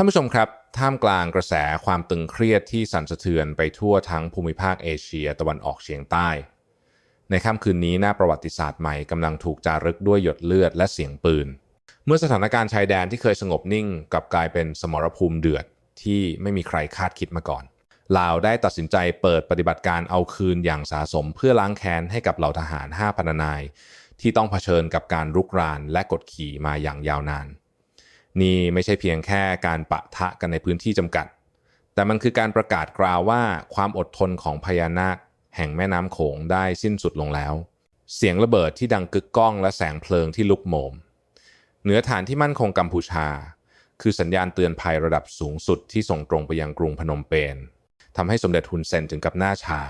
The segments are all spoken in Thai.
ท่านผู้ชมครับท่ามกลางกระแสความตึงเครียดที่สั่นสะเทือนไปทั่วทั้งภูมิภาคเอเชียตะวันออกเฉียงใต้ ในค่ำคืนนี้หน้าประวัติศาสตร์ใหม่กำลังถูกจารึกด้วยหยดเลือดและเสียงปืน เมื่อสถานการณ์ชายแดนที่เคยสงบนิ่งกลับกลายเป็นสมรภูมิเดือดที่ไม่มีใครคาดคิดมาก่อนลาวได้ตัดสินใจเปิดปฏิบัติการเอาคืนอย่างสาสมเพื่อล้างแค้นให้กับเหล่าทหาร5พันนาย ที่ต้องเผชิญกับการรุกรานและกดขี่มาอย่างยาวนาน นี่ไม่ใช่เพียงแค่การปะทะกันในพื้นที่จำกัด แต่มันคือการประกาศกล่าวว่าความอดทนของพญานาค แห่งแม่น้ำโขงได้สิ้นสุดลงแล้ว เสียงระเบิดที่ดังกึกก้องและแสงเพลิงที่ลุกโหมเหนือฐานที่มั่นคงกัมพูชา คือสัญญาณเตือนภัยระดับสูงสุดที่ส่งตรงไปยังกรุงพนมเปญทำให้สมเด็จฮุนเซนถึงกับหน้าชา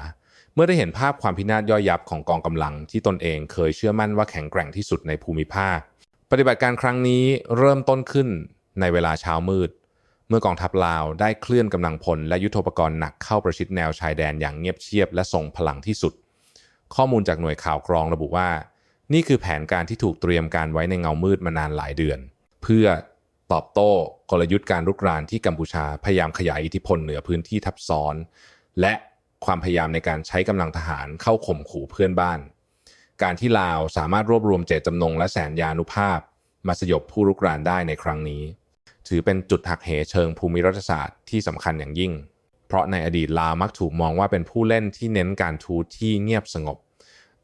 เมื่อได้เห็นภาพความพินาศย่อยยับของกองกำลังที่ตนเองเคยเชื่อมั่นว่าแข็งแกร่งที่สุดในภูมิภาค ปฏิบัติการครั้งนี้เริ่มต้นขึ้นในเวลาเช้ามืด เมื่อกองทัพลาวได้เคลื่อนกำลังพลและยุทโธปกรณ์หนักเข้าประชิดแนวชายแดนอย่างเงียบเชียบและทรงพลังที่สุด ข้อมูลจากหน่วยข่าวกรองระบุว่า นี่คือแผนการที่ถูกเตรียมการไว้ในเงามืดมานานหลายเดือน เพื่อตอบโต้กลยุทธ์การรุกรานที่กัมพูชาพยายามขยายอิทธิพลเหนือพื้นที่ทับซ้อน และความพยายามในการใช้กำลังทหารเข้าข่มขู่เพื่อนบ้าน การที่ลาวสามารถรวบรวมเจตจำนงและแสนยานุภาพ มาสยบผู้รุกรานได้ในครั้งนี้ ถือเป็นจุดหักเหเชิงภูมิรัฐศาสตร์ที่สำคัญอย่างยิ่ง เพราะในอดีตลาวมักถูกมองว่าเป็นผู้เล่นที่เน้นการทูตที่เงียบสงบ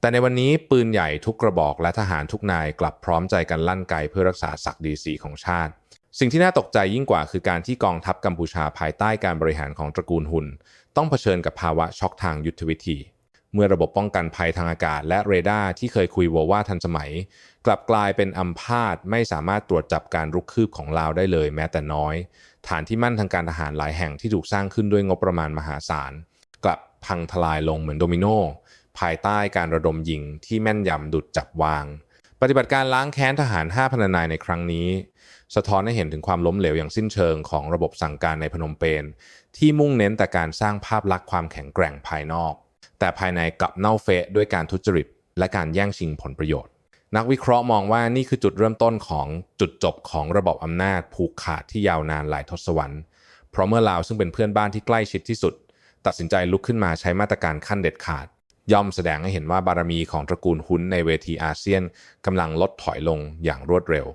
แต่ในวันนี้ปืนใหญ่ทุกกระบอกและทหารทุกนายกลับพร้อมใจกันลั่นไกเพื่อรักษาศักดิ์ศรีของชาติสิ่งที่น่าตกใจยิ่งกว่าคือการที่กองทัพกัมพูชาภายใต้การบริหารของตระกูลหุน ต้องเผชิญกับภาวะช็อกทางยุทธวิธี เมื่อระบบป้องกันภัยทางอากาศ และเรดาร์ที่เคยคุยโวว่าทันสมัย กลับกลายเป็นอัมพาตไม่สามารถตรวจจับการรุกคืบของลาวได้เลยแม้แต่น้อย ฐานที่มั่นทางการทหารหลายแห่งที่ถูกสร้างขึ้นด้วยงบประมาณมหาศาล กลับพังทลายลงเหมือนโดมิโนภายใต้การระดมยิงที่แม่นยำดุดจับวาง ปฏิบัติการล้างแค้นทหาร5พันนายในครั้งนี้ สะท้อนให้เห็นถึงความล้มเหลวอย่างสิ้นเชิงของระบบสั่งการในพนมเปญที่มุ่งเน้นแต่การสร้างภาพลักษณ์ความแข็งแกร่งภายนอก แต่ภายในกลับเน่าเฟะด้วยการทุจริตและการแย่งชิงผลประโยชน์ นักวิเคราะห์มองว่านี่คือจุดเริ่มต้นของจุดจบของระบบอำนาจผูกขาดที่ยาวนานหลายทศวรรษ เพราะเมื่อลาวซึ่งเป็นเพื่อนบ้านที่ใกล้ชิดที่สุด ตัดสินใจลุกขึ้นมาใช้มาตรการขั้นเด็ดขาด ย่อมแสดงให้เห็นว่าบารมีของตระกูลหุนในเวทีอาเซียนกำลังลดถอยลงอย่างรวดเร็ว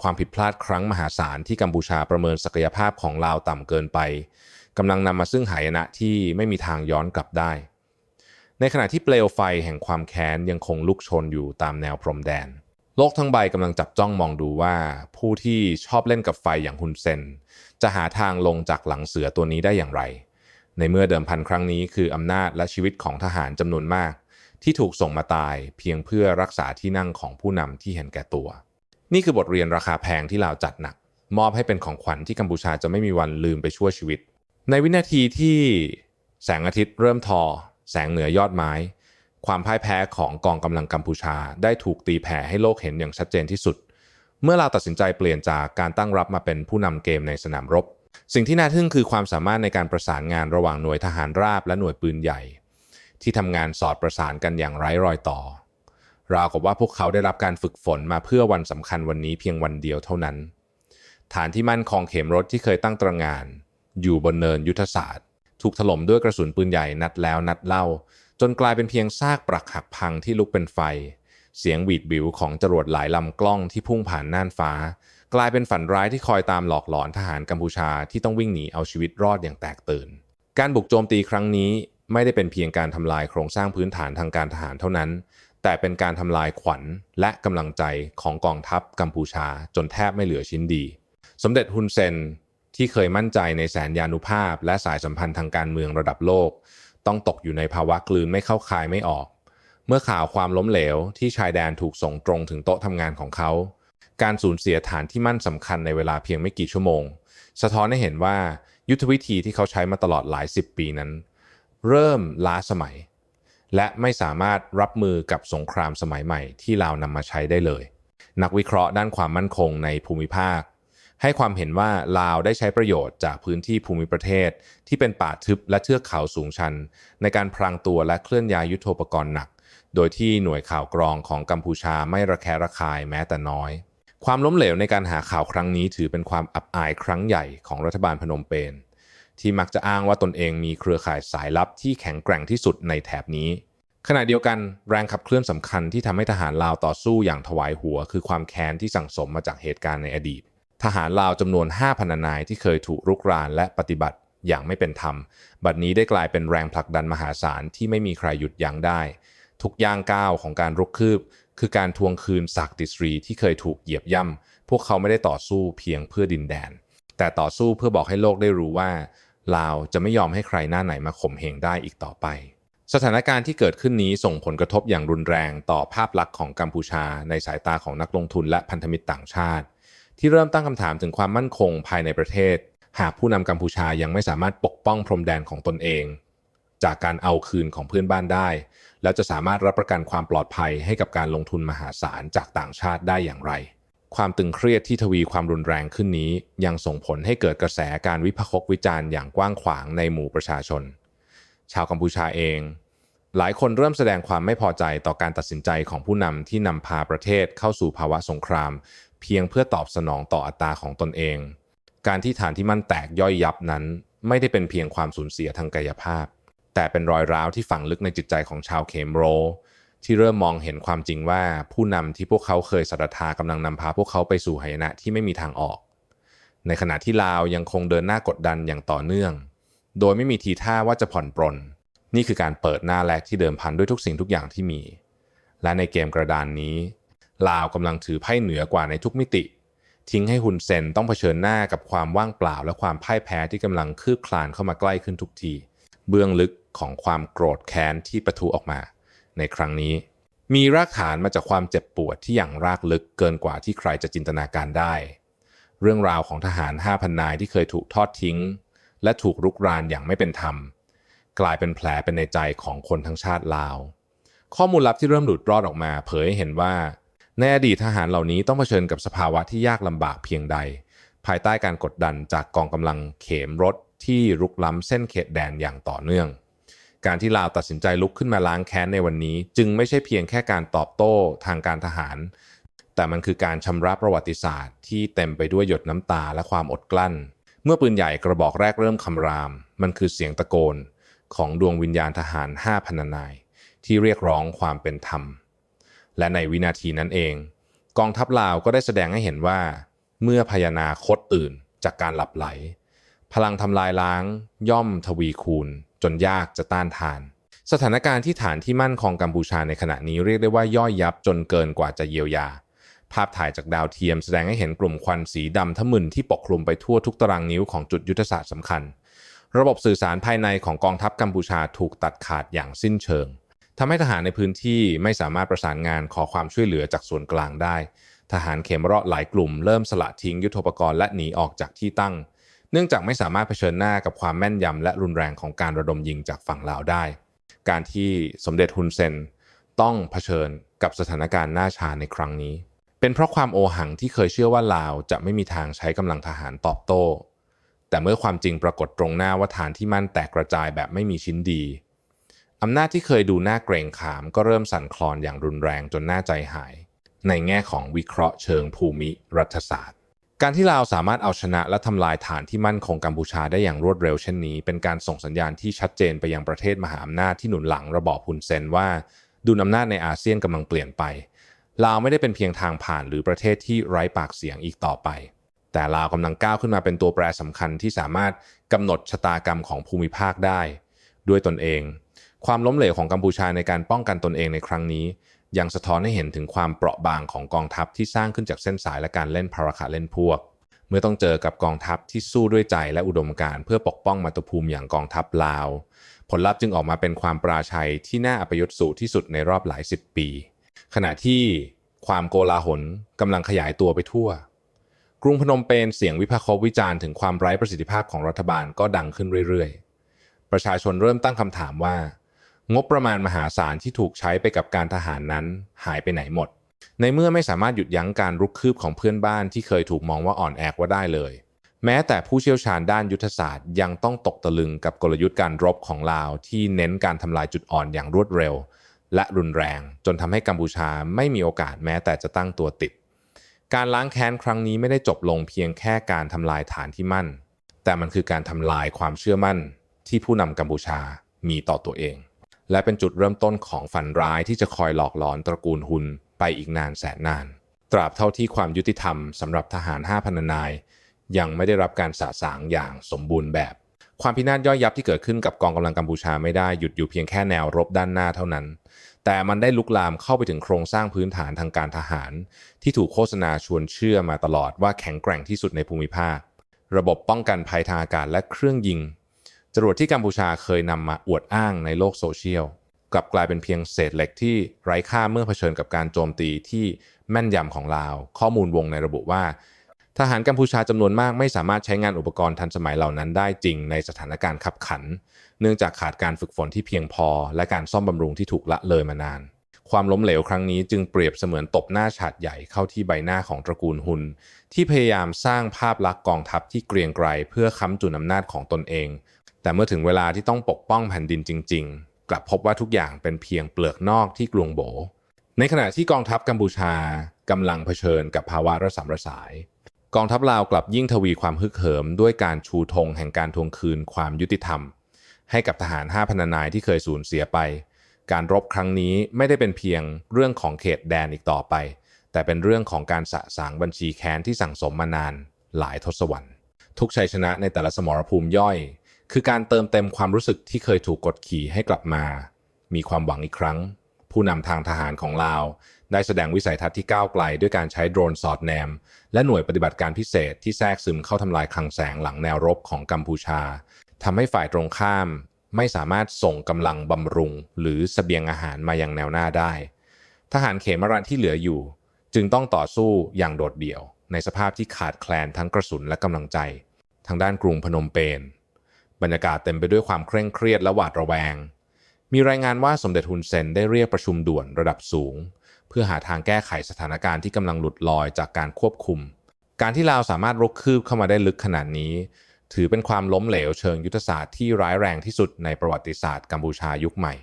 ความผิดพลาดครั้งมหาศาลที่กัมพูชาประเมินศักยภาพของลาวต่ำเกินไปกำลังนำมาซึ่งหายนะที่ไม่มีทางย้อนกลับได้ ในขณะที่เปลวไฟแห่งความแค้นยังคงลุกโชนอยู่ตามแนวพรมแดน โลกทั้งใบกำลังจับจ้องมองดูว่า ผู้ที่ชอบเล่นกับไฟอย่างฮุนเซน จะหาทางลงจากหลังเสือตัวนี้ได้อย่างไร ในเมื่อเดิมพันครั้งนี้คืออำนาจและชีวิตของทหารจำนวนมาก ที่ถูกส่งมาตายเพียงเพื่อรักษาที่นั่งของผู้นำที่เห็นแก่ตัว นี่คือบทเรียนราคาแพงที่ลาวจัดหนัก มอบให้เป็นของขวัญที่กัมพูชาจะไม่มีวันลืมไปชั่วชีวิต ในวินาทีที่แสงอาทิตย์เริ่มทอ แสงเหนือยอดไม้ ความพ่ายแพ้ของกองกำลังกัมพูชา ได้ถูกตีแผ่ให้โลกเห็นอย่างชัดเจนที่สุด เมื่อเราตัดสินใจเปลี่ยนจากการตั้งรับมาเป็นผู้นำเกมในสนามรบ สิ่งที่น่าทึ่งคือความสามารถในการประสานงานระหว่างหน่วยทหารราบและหน่วยปืนใหญ่ ที่ทำงานสอดประสานกันอย่างไร้รอยต่อราวกับว่าพวกเขาได้รับการฝึกฝนมาเพื่อวันสำคัญวันนี้เพียงวันเดียวเท่านั้น ฐานที่มั่นคงเข็มรถที่เคยตั้งตระงาน อยู่บนเนินยุทธศาสตร์ ถูกถล่มด้วยกระสุนปืนใหญ่นัดแล้วนัดเล่า จนกลายเป็นเพียงซากปรักหักพังที่ลุกเป็นไฟ เสียงหวีดบิวของจรวดหลายลำกล้องที่พุ่งผ่านน่านฟ้า กลายเป็นฝันร้ายที่คอยตามหลอกหลอนทหารกัมพูชาที่ต้องวิ่งหนีเอาชีวิตรอดอย่างแตกตื่น การบุกโจมตีครั้งนี้ไม่ได้เป็นเพียงการทำลายโครงสร้างพื้นฐานทางการทหารเท่านั้น แต่เป็นการทำลายขวัญและกำลังใจของกองทัพกัมพูชาจนแทบไม่เหลือชิ้นดี สมเด็จฮุนเซน ที่เคยมั่นใจในแสนยานุภาพ และสายสัมพันธ์ทางการเมืองระดับโลก ต้องตกอยู่ในภาวะกลืนไม่เข้าคายไม่ออก เมื่อข่าวความล้มเหลวที่ชายแดนถูกส่งตรงถึงโต๊ะทำงานของเขา การสูญเสียฐานที่มั่นสำคัญในเวลาเพียงไม่กี่ชั่วโมง สะท้อนให้เห็นว่ายุทธวิธีที่เขาใช้มาตลอดหลายสิบปีนั้น เริ่มล้าสมัย และไม่สามารถรับมือกับสงครามสมัยใหม่ที่ลาวนำมาใช้ได้เลย นักวิเคราะห์ด้านความมั่นคงในภูมิภาค ให้ความเห็นว่าลาวได้ใช้ประโยชน์จากพื้นที่ภูมิประเทศ ที่เป็นป่าทึบและเทือกเขาสูงชัน ในการพรางตัวและเคลื่อนย้ายยุทโธปกรณ์หนัก โดยที่หน่วยข่าวกรองของกัมพูชาไม่ระแคะระคายแม้แต่น้อย ความล้มเหลวในการหาข่าวครั้งนี้ถือเป็นความอับอายครั้งใหญ่ของรัฐบาลพนมเปญที่มักจะอ้างว่าตนเองมีเครือข่ายสายลับที่แข็งแกร่งที่สุดในแถบนี้ ขณะเดียวกันแรงขับเคลื่อนสำคัญที่ทำให้ทหารลาวต่อสู้อย่างถวายหัว คือความแค้นที่สั่งสมมาจากเหตุการณ์ในอดีต ทหารลาวจำนวน 5,000 นายที่เคยถูกรุกรานและปฏิบัติอย่างไม่เป็นธรรม บัดนี้ได้กลายเป็นแรงผลักดันมหาศาลที่ไม่มีใครหยุดยั้งได้ ทุกย่างก้าวของการรุกคืบ คือการทวงคืนศักดิสรีที่เคยถูกเหยียบย่ำ พวกเขาไม่ได้ต่อสู้เพียงเพื่อดินแดน แต่ต่อสู้เพื่อบอกให้โลกได้รู้ว่าลาวจะไม่ยอมให้ใครหน้าไหนมาข่มเหงได้อีกต่อไป สถานการณ์ที่เกิดขึ้นนี้ส่งผลกระทบอย่างรุนแรงต่อภาพลักษณ์ของกัมพูชา ในสายตาของนักลงทุนและพันธมิตรต่างชาติ ที่เริ่มตั้งคำถามถึงความมั่นคงภายในประเทศ หากผู้นำกัมพูชายังไม่สามารถปกป้องพรมแดนของตนเอง จากการเอาคืนของเพื่อนบ้านได้ แล้วจะสามารถรับประกันความปลอดภัยให้กับการลงทุนมหาศาลจากต่างชาติได้อย่างไร ความตึงเครียดที่ทวีความรุนแรงขึ้นนี้ ยังส่งผลให้เกิดกระแสการวิพากษ์วิจารณ์อย่างกว้างขวางในหมู่ประชาชน ชาวกัมพูชาเองหลายคนเริ่มแสดงความไม่พอใจต่อการตัดสินใจของผู้นำที่นำพาประเทศเข้าสู่ภาวะสงคราม เพียงเพื่อตอบสนองต่ออัตราของตนเอง การที่ฐานที่มั่นแตกย่อยยับนั้น ไม่ได้เป็นเพียงความสูญเสียทางกายภาพ แต่เป็นรอยร้าวที่ฝังลึกในจิตใจของชาวเคมโร ที่เริ่มมองเห็นความจริงว่าผู้นำที่พวกเขาเคยศรัทธากำลังนำพาพวกเขาไปสู่หายนะที่ไม่มีทางออก ในขณะที่ลาวยังคงเดินหน้ากดดันอย่างต่อเนื่อง โดยไม่มีทีท่าว่าจะผ่อนปรน นี่คือการเปิดหน้าแลกที่เดิมพันด้วยทุกสิ่งทุกอย่างที่มี และในเกมกระดานนี้ ลาวกำลังถือไพ่เหนือกว่าในทุกมิติ ทิ้งให้ฮุนเซนต้องเผชิญหน้ากับความว่างเปล่า และความพ่ายแพ้ที่กำลังคืบคลานเข้ามาใกล้ขึ้นทุกที เบื้องลึกของความโกรธแค้นที่ประทุออกมา ในครั้งนี้ มีรากฐานมาจากความเจ็บปวดที่อย่างรากลึกเกินกว่าที่ใครจะจินตนาการได้ เรื่องราวของทหาร 5,000 นายที่เคยถูกทอดทิ้ง และถูกรุกรานอย่างไม่เป็นธรรม กลายเป็นแผลเป็นในใจของคนทั้งชาติลาว ข้อมูลลับที่เริ่มหลุดรอดออกมา เผยให้เห็นว่า ในอดีตทหารเหล่านี้ต้องเผชิญกับสภาวะที่ยากลำบากเพียงใด ภายใต้การกดดันจากกองกำลังเขมรถที่รุกล้ำเส้นเขตแดนอย่างต่อเนื่อง การที่ลาวตัดสินใจลุกขึ้นมาล้างแค้นในวันนี้ จึงไม่ใช่เพียงแค่การตอบโต้ทางการทหาร แต่มันคือการชำระประวัติศาสตร์ ที่เต็มไปด้วยหยดน้ำตาและความอดกลั้น เมื่อปืนใหญ่กระบอกแรกเริ่มคำราม มันคือเสียงตะโกน ของดวงวิญญาณทหาร5พันนาย ที่เรียกร้องความเป็นธรรม และในวินาทีนั้นเอง กองทัพลาวก็ได้แสดงให้เห็นว่า เมื่อพญานาคตตื่นจากการหลับไหล พลังทำลายล้าง ย่อมทวีคูณ จนยากจะต้านทาน สถานการณ์ที่ฐานที่มั่นของกัมพูชาในขณะนี้เรียกได้ว่าย่อยยับจนเกินกว่าจะเยียวยา ภาพถ่ายจากดาวเทียมแสดงให้เห็นกลุ่มควันสีดำทะมึนที่ปกคลุมไปทั่วทุกตารางนิ้วของจุดยุทธศาสตร์สำคัญ ระบบสื่อสารภายในของกองทัพกัมพูชาถูกตัดขาดอย่างสิ้นเชิง ทำให้ทหารในพื้นที่ไม่สามารถประสานงานขอความช่วยเหลือจากส่วนกลางได้ ทหารเขมราะหลายกลุ่มเริ่มสละทิ้งยุทโธปกรณ์และหนีออกจากที่ตั้ง เนื่องจากไม่สามารถเผชิญหน้ากับความแม่นยำและรุนแรงของการระดมยิงจากฝั่งลาวได้ การที่สมเด็จฮุนเซนต้องเผชิญกับสถานการณ์หน้าชาในครั้งนี้ เป็นเพราะความโอหังที่เคยเชื่อว่าลาวจะไม่มีทางใช้กำลังทหารตอบโต้ แต่เมื่อความจริงปรากฏตรงหน้าว่าฐานที่มั่นแตกกระจายแบบไม่มีชิ้นดี อำนาจที่เคยดูน่าเกรงขามก็เริ่มสั่นคลอนอย่างรุนแรงจนน่าใจหาย ในแง่ของวิเคราะห์เชิงภูมิรัฐศาสตร์ การที่ลาวสามารถเอาชนะและทำลายฐานที่มั่นคงกัมพูชาได้อย่างรวดเร็วเช่นนี้ เป็นการส่งสัญญาณที่ชัดเจนไปยังประเทศมหาอำนาจที่หนุนหลังระบอบฮุนเซนว่า ดุลอำนาจในอาเซียนกำลังเปลี่ยนไปลาวไม่ได้เป็นเพียงทางผ่านหรือประเทศที่ไร้ปากเสียงอีกต่อไป แต่ลาวกำลังก้าวขึ้นมาเป็นตัวแปรสำคัญที่สามารถกำหนดชะตากรรมของภูมิภาคได้ ด้วยตนเอง ความล้มเหลวของกัมพูชาในการป้องกันตนเองในครั้งนี้ ยังสะท้อนให้เห็นถึงความเปราะบางของกองทัพที่สร้างขึ้นจากเส้นสายและการเล่นพาราคาเล่นพวก เมื่อต้องเจอกับกองทัพที่สู้ด้วยใจและอุดมการเพื่อปกป้องมาตุภูมิอย่างกองทัพลาว ผลลัพธ์จึงออกมาเป็นความปราชัยที่น่าอัปยศสูที่สุดในรอบหลายสิบปี ขณะที่ความโกลาหลกำลังขยายตัวไปทั่ว กรุงพนมเปญเสียงวิพากษ์วิจารณ์ถึงความไร้ประสิทธิภาพของรัฐบาลก็ดังขึ้นเรื่อยๆ ประชาชนเริ่มตั้งคำถามว่า งบประมาณมหาศาลที่ถูกใช้ไปกับการทหารนั้นหายไปไหนหมด ในเมื่อไม่สามารถหยุดยั้งการรุกคืบของเพื่อนบ้านที่เคยถูกมองว่าอ่อนแอว่าได้เลย แม้แต่ผู้เชี่ยวชาญด้านยุทธศาสตร์ยังต้องตกตะลึงกับกลยุทธ์การรบของลาวที่เน้นการทำลายจุดอ่อนอย่างรวดเร็ว และรุนแรง จนทำให้กัมพูชาไม่มีโอกาสแม้แต่จะตั้งตัวติด การล้างแค้นครั้งนี้ไม่ได้จบลงเพียงแค่การทำลายฐานที่มั่น แต่มันคือการทำลายความเชื่อมั่นที่ผู้นำกัมพูชามีต่อตัวเอง และเป็นจุดเริ่มต้นของฝันร้ายที่จะคอยหลอกหลอนตระกูลหุนไปอีกนานแสนนาน ตราบเท่าที่ความยุติธรรมสำหรับทหาร5พันนาย ยังไม่ได้รับการสะสางอย่างสมบูรณ์แบบ ความพินาศย่อยยับที่เกิดขึ้นกับกองกำลังกัมพูชาไม่ได้หยุดอยู่เพียงแค่แนวรบด้านหน้าเท่านั้น แต่มันได้ลุกลามเข้าไปถึงโครงสร้างพื้นฐานทางการทหาร ที่ถูกโฆษณาชวนเชื่อมาตลอดว่าแข็งแกร่งที่สุดในภูมิภาค ระบบป้องกันภัยทางอากาศและเครื่องยิง จรวดที่กัมพูชาเคยนำมาอวดอ้างในโลกโซเชียลกลับกลายเป็นเพียงเศษเหล็กที่ไร้ค่าเมื่อเผชิญกับการโจมตีที่แม่นยำของลาว ข้อมูลวงในระบุว่า ทหารกัมพูชาจำนวนมากไม่สามารถใช้งานอุปกรณ์ทันสมัยเหล่านั้นได้จริงในสถานการณ์ขับขัน เนื่องจากขาดการฝึกฝนที่เพียงพอ และการซ่อมบำรุงที่ถูกละเลยมานาน ความล้มเหลวครั้งนี้จึงเปรียบเสมือนตบหน้าฉาดใหญ่เข้าที่ใบหน้าของตระกูลหุน ที่พยายามสร้างภาพลักษณ์กองทัพที่เกรียงไกรเพื่อค้ำจุนอำนาจของตนเอง แต่เมื่อถึงเวลาที่ต้องปกป้องแผ่นดินจริง ๆ กลับพบว่าทุกอย่างเป็นเพียงเปลือกนอกที่กลวงโบ ในขณะที่กองทัพกัมพูชากำลังเผชิญกับภาวะระสำระสาย กองทัพลาวกลับยิ่งทวีความฮึกเหิม ด้วยการชูธงแห่งการทวงคืนความยุติธรรม ให้กับทหาร5พันนายที่เคยสูญเสียไป การรบครั้งนี้ไม่ได้เป็นเพียงเรื่องของเขตแดนอีกต่อไป แต่เป็นเรื่องของการสะสางบัญชีแค้นที่สั่งสมมานานหลายทศวรรษ ทุกชัยชนะในแต่ละสมรภูมิย่อย คือการเติมเต็มความรู้สึกที่เคยถูกกดขี่ให้กลับมา มีความหวังอีกครั้ง ผู้นำทางทหารของลาว ได้แสดงวิสัยทัศน์ที่ก้าวไกลด้วยการใช้โดรนสอดแนม และหน่วยปฏิบัติการพิเศษที่แทรกซึมเข้าทำลายคลังแสงหลังแนวรบของกัมพูชาทำให้ฝ่ายตรงข้าม ไม่สามารถส่งกำลังบำรุงหรือสเสบียงอาหารมายังแนวหน้าได้ ทหารเขมรันที่เหลืออยู่ จึงต้องต่อสู้อย่างโดดเดี่ยว ในสภาพที่ขาดแคลนทั้งกระสุนและกำลังใจ ทางด้านกรุงพนมเปญบรรยากาศเต็มไปด้วยความเคร่งเครียดและหวาดระแวง มีรายงานว่าสมเด็จฮุนเซนได้เรียกประชุมด่วนระดับสูง เพื่อหาทางแก้ไขสถานการณ์ที่กำลังหลุดลอยจากการควบคุม การที่ลาวสามารถรุกคืบเข้ามาได้ลึกขนาดนี้ ถือเป็นความล้มเหลวเชิงยุทธศาสตร์ที่ร้ายแรงที่สุดในประวัติศาสตร์กัมพูชายุคใหม่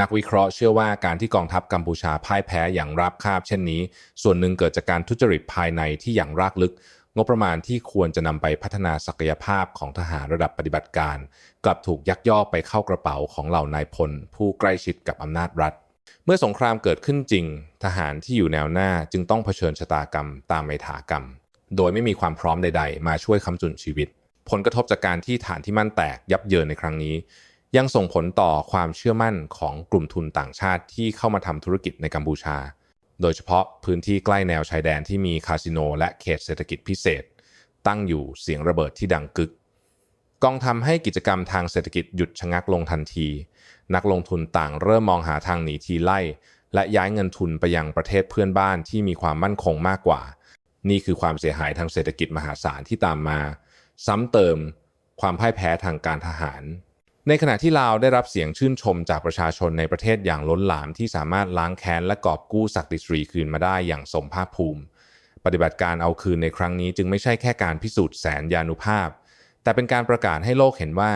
นักวิเคราะห์เชื่อว่าการที่กองทัพกัมพูชาพ่ายแพ้อย่างราบคาบเช่นนี้ ส่วนหนึ่งเกิดจากการทุจริตภายในที่อย่างรากลึก งบประมาณที่ควรจะนำไปพัฒนาศักยภาพของทหารระดับปฏิบัติการ กลับถูกยักยอกไปเข้ากระเป๋าของเหล่านายพล ผู้ใกล้ชิดกับอำนาจรัฐ เมื่อสงครามเกิดขึ้นจริง ทหารที่อยู่แนวหน้าจึงต้องเผชิญชะตากรรม ตามไมถากรรม โดยไม่มีความพร้อมใด ๆ มาช่วยค้ำจุนชีวิต ผลกระทบจากการที่ฐานที่มั่นแตกยับเยินในครั้งนี้ ยังส่งผลต่อความเชื่อมั่นของกลุ่มทุนต่างชาติที่เข้ามาทำธุรกิจในกัมพูชา โดยเฉพาะพื้นที่ใกล้แนวชายแดนที่มีคาสิโนและเขตเศรษฐกิจพิเศษ ตั้งอยู่เสียงระเบิดที่ดังกึก กองทำให้กิจกรรมทางเศรษฐกิจหยุดชะงักลงทันที นักลงทุนต่างเริ่มมองหาทางหนีทีไล่ และย้ายเงินทุนไปยังประเทศเพื่อนบ้านที่มีความมั่นคงมากกว่า นี่คือความเสียหายทางเศรษฐกิจมหาศาลที่ตามมา ซ้ำเติมความพ่ายแพ้ทางการทหาร ในขณะที่ลาวได้รับเสียงชื่นชมจากประชาชนในประเทศอย่างล้นหลามที่สามารถล้างแค้นและกอบกู้ศักดิศรีคืนมาได้อย่างสมภาคภูมิ ปฏิบัติการเอาคืนในครั้งนี้จึงไม่ใช่แค่การพิสูจน์แสนยานุภาพ แต่เป็นการประกาศให้โลกเห็นว่า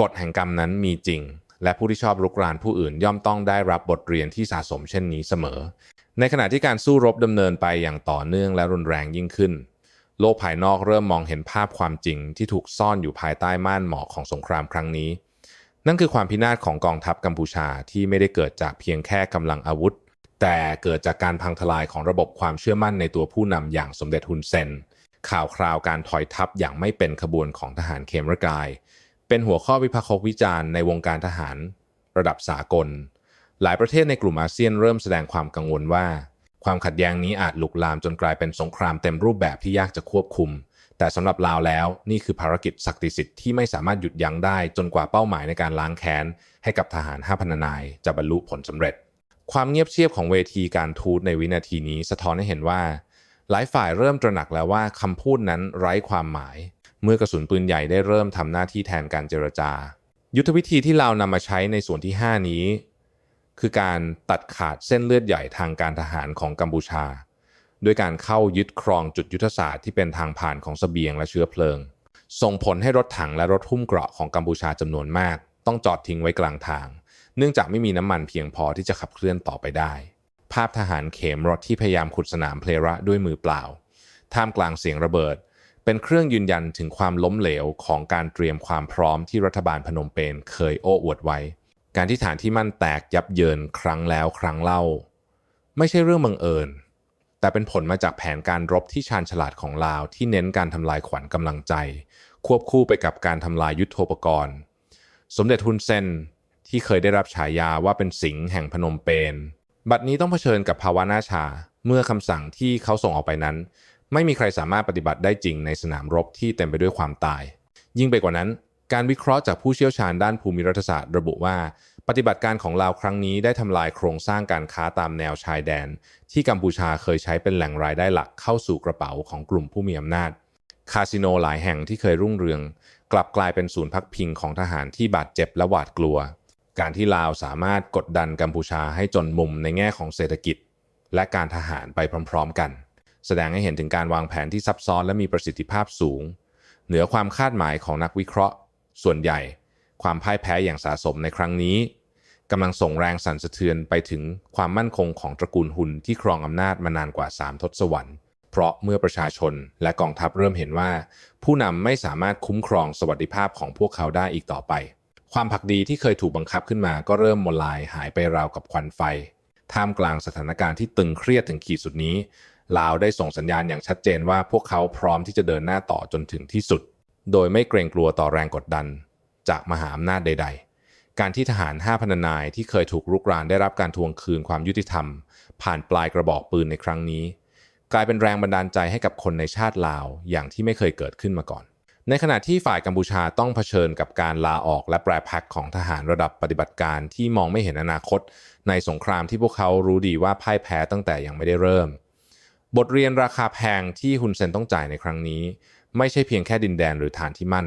กฎแห่งกรรมนั้นมีจริง และผู้ที่ชอบรุกรานผู้อื่นย่อมต้องได้รับบทเรียนที่สะสมเช่นนี้เสมอ ในขณะที่การสู้รบดำเนินไปอย่างต่อเนื่องและรุนแรงยิ่งขึ้น โลกภายนอกเริ่มมองเห็นภาพความจริงที่ถูกซ่อนอยู่ภายใต้ม่านหมอกของสงครามครั้งนี้ นั่นคือความพินาศของกองทัพกัมพูชาที่ไม่ได้เกิดจากเพียงแค่กำลังอาวุธ แต่เกิดจากการพังทลายของระบบความเชื่อมั่นในตัวผู้นำอย่างสมเด็จฮุนเซน ข่าวคราวการถอยทัพอย่างไม่เป็นขบวนของทหารเคมรกาย เป็นหัวข้อวิพากษ์วิจารณ์ในวงการทหาร ระดับสากล หลายประเทศในกลุ่มอาเซียนเริ่มแสดงความกังวลว่า ความขัดแย้งนี้อาจลุกลามจนกลายเป็นสงครามเต็มรูปแบบที่ยากจะควบคุม แต่สำหรับลาวแล้วนี่คือภารกิจศักดิ์สิทธิ์ที่ไม่สามารถหยุดยั้งได้จนกว่าเป้าหมายในการล้างแค้น ให้กับทหาร5พันนายจะบรรลุผลสำเร็จ ความเงียบเชียบของเวทีการทูตในวินาทีนี้สะท้อนให้เห็นว่า หลายฝ่ายเริ่มตระหนักแล้วว่าคำพูดนั้นไร้ความหมาย เมื่อกระสุนปืนใหญ่ได้เริ่มทำหน้าที่แทนการเจรจา ยุทธวิธีที่เรานำมาใช้ในส่วนที่ 5 นี้ คือการตัดขาดเส้นเลือดใหญ่ทางการทหารของกัมพูชา ด้วยการเข้ายึดครองจุดยุทธศาสตร์ที่เป็นทางผ่านของสเสบียงและเชื้อเพลิง ส่งผลให้รถถังและรถหุ้มเกราะของกัมพูชาจำนวนมาก ต้องจอดทิ้งไว้กลางทาง เนื่องจากไม่มีน้ำมันเพียงพอที่จะขับเคลื่อนต่อไปได้ ภาพทหารเข็มรถที่พยายามขุดสนามเพลระด้วยมือเปล่า ท่ามกลางเสียงระเบิด เป็นเครื่องยืนยันถึงความล้มเหลวของการเตรียมความพร้อมที่รัฐบาลพนมเปญเคยโอ้อวดไว้ การที่ฐานที่มั่นแตกยับเยินครั้งแล้วครั้งเล่า ไม่ใช่เรื่องบังเอิญ แต่เป็นผลมาจากแผนการรบที่ชาญฉลาดของลาวที่เน้นการทำลายขวัญกำลังใจ ควบคู่ไปกับการทำลายยุทโธปกรณ์ สมเด็จฮุนเซนที่เคยได้รับฉายาว่าเป็นสิงห์แห่งพนมเปญบัดนี้ต้องเผชิญกับภาวะหน้าชาเมื่อคำสั่งที่เขาส่งออกไปนั้น ไม่มีใครสามารถปฏิบัติได้จริงในสนามรบที่เต็มไปด้วยความตาย ยิ่งไปกว่านั้น การวิเคราะห์จากผู้เชี่ยวชาญด้านภูมิรัฐศาสตร์ระบุว่า ปฏิบัติการของลาวครั้งนี้ได้ทำลายโครงสร้างการค้าตามแนวชายแดน ที่กัมพูชาเคยใช้เป็นแหล่งรายได้หลักเข้าสู่กระเป๋าของกลุ่มผู้มีอำนาจ คาสิโนหลายแห่งที่เคยรุ่งเรือง กลับกลายเป็นศูนย์พักพิงของทหารที่บาดเจ็บและหวาดกลัว การที่ลาวสามารถกดดันกัมพูชาให้จนมุมในแง่ของเศรษฐกิจ และการทหารไปพร้อม ๆ กัน แสดงให้เห็นถึงการวางแผนที่ซับซ้อนและมีประสิทธิภาพสูง เหนือความคาดหมายของนักวิเคราะห์ ส่วนใหญ่ ความพ่ายแพ้อย่างสะสมในครั้งนี้กำลังส่งแรงสั่นสะเทือนไปถึงความมั่นคงของตระกูลหุนที่ครองอำนาจมานานกว่า 3 ทศวรรษ เพราะเมื่อประชาชนและกองทัพเริ่มเห็นว่า ผู้นำไม่สามารถคุ้มครองสวัสดิภาพของพวกเขาได้อีกต่อไป ความผักดีที่เคยถูกบังคับขึ้นมาก็เริ่มมลายหายไปราวกับควันไฟ ท่ามกลางสถานการณ์ที่ตึงเครียดถึงขีดสุดนี้ลาวได้ส่งสัญญาณอย่างชัดเจนว่าพวกเขาพร้อมที่จะเดินหน้าต่อจนถึงที่สุด โดยไม่เกรงกลัวต่อแรงกดดัน จากมหาอำนาจใด ๆ การที่ทหาร5พันนายที่เคยถูกรุกรานได้รับการทวงคืนความยุติธรรม ผ่านปลายกระบอกปืนในครั้งนี้ กลายเป็นแรงบันดาลใจให้กับคนในชาติลาวอย่างที่ไม่เคยเกิดขึ้นมาก่อน ในขณะที่ฝ่ายกัมพูชาต้องเผชิญกับการลาออกและแปรพักของทหารระดับปฏิบัติการที่มองไม่เห็นอนาคต ในสงครามที่พวกเขารู้ดีว่าพ่ายแพ้ตั้งแต่ยังไม่ได้เริ่ม บทเรียนราคาแพงที่ฮุนเซนต้องจ่ายในครั้งนี้ ไม่ใช่เพียงแค่ดินแดนหรือฐานที่มั่น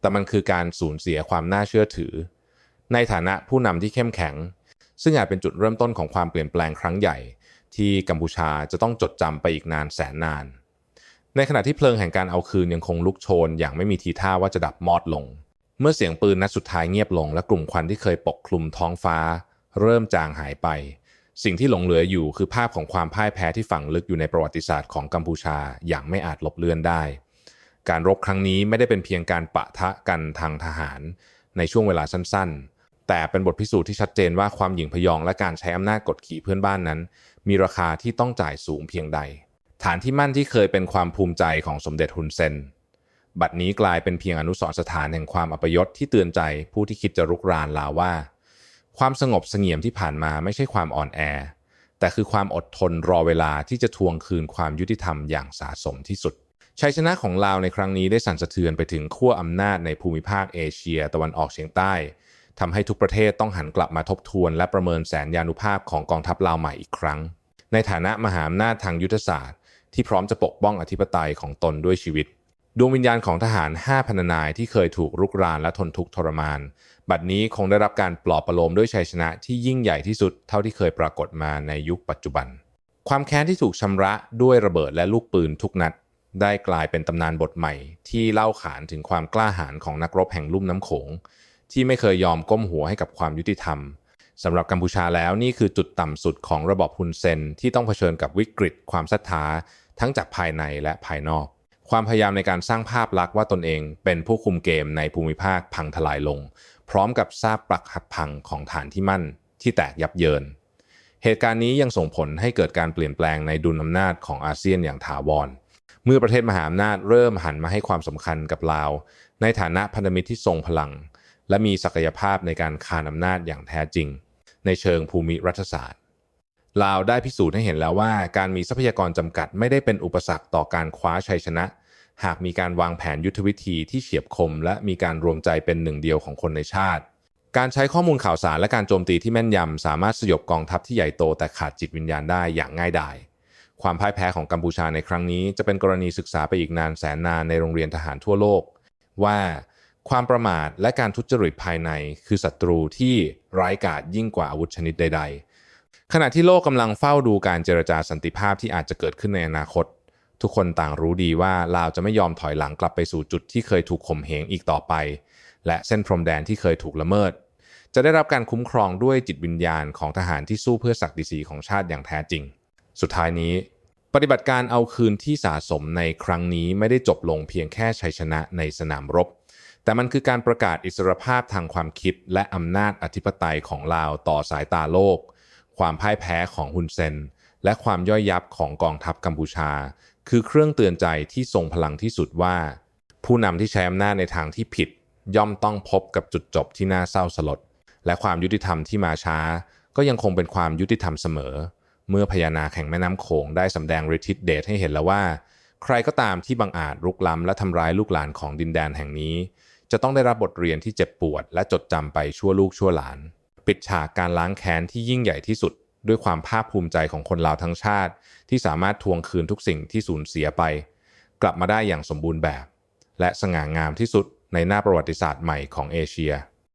แต่มันคือการสูญเสียความน่าเชื่อถือ ในฐานะผู้นำที่เข้มแข็ง ซึ่งอาจเป็นจุดเริ่มต้นของความเปลี่ยนแปลงครั้งใหญ่ ที่กัมพูชาจะต้องจดจำไปอีกนานแสนนาน ในขณะที่เพลิงแห่งการเอาคืนยังคงลุกโชน อย่างไม่มีทีท่าว่าจะดับมอดลง เมื่อเสียงปืนนัดสุดท้ายเงียบลง และกลุ่มควันที่เคยปกคลุมท้องฟ้า เริ่มจางหายไป สิ่งที่หลงเหลืออยู่คือภาพของความพ่ายแพ้ที่ฝังลึกอยู่ในประวัติศาสตร์ของกัมพูชาอย่างไม่อาจลบเลือนได้ การรบครั้งนี้ไม่ได้เป็นเพียงการปะทะกันทางทหารในช่วงเวลาสั้นๆ แต่เป็นบทพิสูจน์ที่ชัดเจนว่าความหยิ่งพยองและการใช้อำนาจกดขี่เพื่อนบ้านนั้น มีราคาที่ต้องจ่ายสูงเพียงใด ฐานที่มั่นที่เคยเป็นความภูมิใจของสมเด็จฮุนเซน บัดนี้กลายเป็นเพียงอนุสรณ์สถานแห่งความอัปยศที่เตือนใจผู้ที่คิดจะรุกรานลาวว่า ความสงบเสงี่ยมที่ผ่านมาไม่ใช่ความอ่อนแอ แต่คือความอดทนรอเวลาที่จะทวงคืนความยุติธรรมอย่างสาสมที่สุด ชัยชนะของลาวในครั้งนี้ได้สั่นสะเทือนไปถึงขั้วอำนาจในภูมิภาคเอเชีย ตะวันออกเฉียงใต้ทำให้ทุกประเทศต้องหันกลับมาทบทวน และประเมินแสนยานุภาพของกองทัพลาวใหม่อีกครั้ง ในฐานะมหาอำนาจทางยุทธศาสตร์ ที่พร้อมจะปกป้องอธิปไตยของตนด้วยชีวิต ดวงวิญญาณของทหาร5พันนายที่เคยถูกรุกรานและทนทุกข์ทรมาน บัดนี้คงได้รับการปลอบประโลมด้วยชัยชนะที่ยิ่งใหญ่ที่สุดเท่าที่เคยปรากฏมาในยุคปัจจุบัน ความแค้นที่ถูกชำระด้วยระเบิดและลูกปืนทุกนัด ได้กลายเป็นตำนานบทใหม่ ที่เล่าขานถึงความกล้าหาญของนักรบแห่งลุ่มน้ำโขง ที่ไม่เคยยอมก้มหัวให้กับความยุติธรรมสำหรับกัมพูชาแล้วนี่คือจุดต่ำสุดของระบอบฮุนเซนที่ต้องเผชิญกับวิกฤต ความศรัทธาทั้งจากภายในและภายนอก ความพยายามในการสร้างภาพลักษณ์ว่าตนเองเป็นผู้คุมเกมในภูมิภาคพังทลายลง พร้อมกับซากปรักหักพังของฐานที่มั่น ที่แตกยับเยิน เหตุการณ์นี้ยังส่งผลให้เกิดการเปลี่ยนแปลงในดุลอำนาจของอาเซียนอย่างถาวร เมื่อประเทศมหาอำนาจเริ่มหันมาให้ความสำคัญกับลาว ในฐานะพันธมิตรที่ทรงพลัง และมีศักยภาพในการคานอำนาจอย่างแท้จริง ในเชิงภูมิรัฐศาสตร์ ลาวได้พิสูจน์ให้เห็นแล้วว่าการมีทรัพยากรจำกัดไม่ได้เป็นอุปสรรคต่อการคว้าชัยชนะ หากมีการวางแผนยุทธวิธีที่เฉียบคม และมีการรวมใจเป็นหนึ่งเดียวของคนในชาติการใช้ข้อมูลข่าวสารและการโจมตีที่แม่นยำ สามารถสยบกองทัพที่ใหญ่โตแต่ขาดจิตวิญญาณได้อย่างง่ายดาย ความพ่ายแพ้ของกัมพูชาในครั้งนี้ จะเป็นกรณีศึกษาไปอีกนานแสนนานในโรงเรียนทหารทั่วโลก ว่าความประมาทและการทุจริตภายในคือศัตรูที่ร้ายกาจยิ่งกว่าอาวุธชนิดใด ๆ ขณะที่โลกกำลังเฝ้าดูการเจรจาสันติภาพที่อาจจะเกิดขึ้นในอนาคต ทุกคนต่างรู้ดีว่าลาวจะไม่ยอมถอยหลังกลับไปสู่จุดที่เคยถูกข่มเหงอีกต่อไป และเส้นพรมแดนที่เคยถูกละเมิด จะได้รับการคุ้มครองด้วยจิตวิญญาณของทหารที่สู้เพื่อศักดิ์ศรีของชาติอย่างแท้จริง สุดท้ายนี้ ปฏิบัติการเอาคืนที่สะสมในครั้งนี้ไม่ได้จบลงเพียงแค่ชัยชนะในสนามรบ แต่มันคือการประกาศอิสรภาพทางความคิด และอำนาจอธิปไตยของลาวต่อสายตาโลก ความพ่ายแพ้ของฮุนเซน และความย่อยยับของกองทัพกัมพูชา คือเครื่องเตือนใจที่ทรงพลังที่สุดว่า ผู้นำที่ใช้อำนาจในทางที่ผิด ย่อมต้องพบกับจุดจบที่น่าเศร้าสลดและความยุติธรรมที่มาช้า ก็ยังคงเป็นความยุติธรรมเสมอ เมื่อพญานาคแห่งแม่น้ำโขงได้สำแดงฤทธิ์เดชให้เห็นแล้วว่า ใครก็ตามที่บังอาจรุกล้ำและทำร้ายลูกหลานของดินแดนแห่งนี้ จะต้องได้รับบทเรียนที่เจ็บปวด และจดจำไปชั่วลูกชั่วหลาน ปิดฉากการล้างแค้นที่ยิ่งใหญ่ที่สุด ด้วยความภาคภูมิใจของคนลาวทั้งชาติ ที่สามารถทวงคืนทุกสิ่งที่สูญเสียไป กลับมาได้อย่างสมบูรณ์แบบ และสง่างามที่สุดในหน้าประวัติศาสตร์ใหม่ของเอเชีย